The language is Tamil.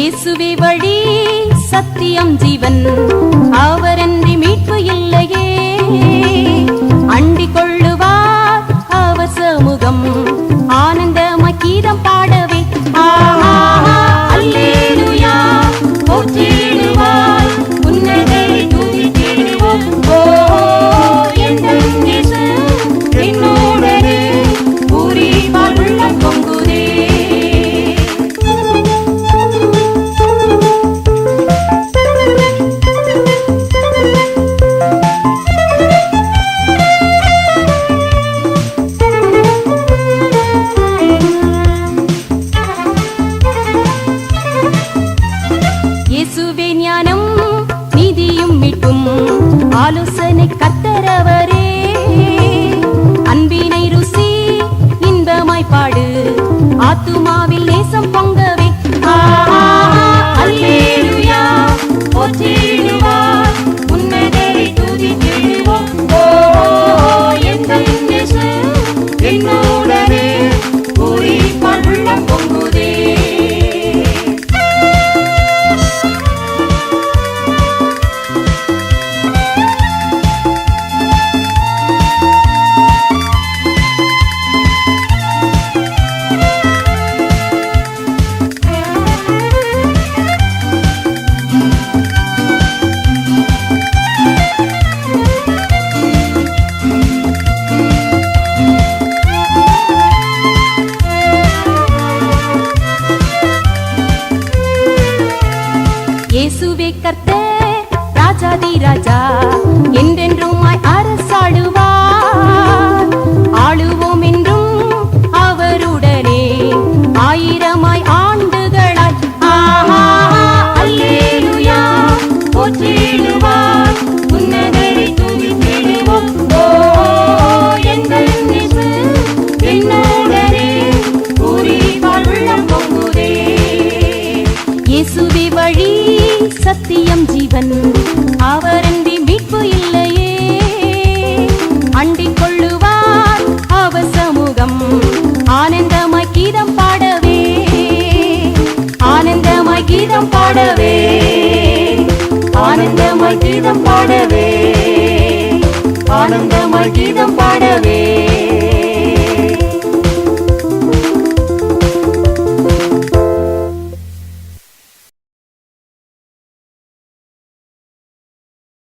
இயேசுவே வழி சத்தியம் ஜீவன். அவரன்றி மீட்பு இல்லையே. நீதியும் ஆலோசனை கத்தரவரே. அன்பினை ருசி இன்பமாய் பாடு. ஆத்துமா இயேசுவே கர்த்தர் ராஜாதி ராஜா என்றென்றும் அரசாடுவார் சமூகம் ஆனந்தமாய் கீதம் பாடவே. ஆனந்தமாய் கீதம் பாடவே. ஆனந்தமாய் கீதம் பாடவே. ஆனந்தமாய் கீதம் பாடவே.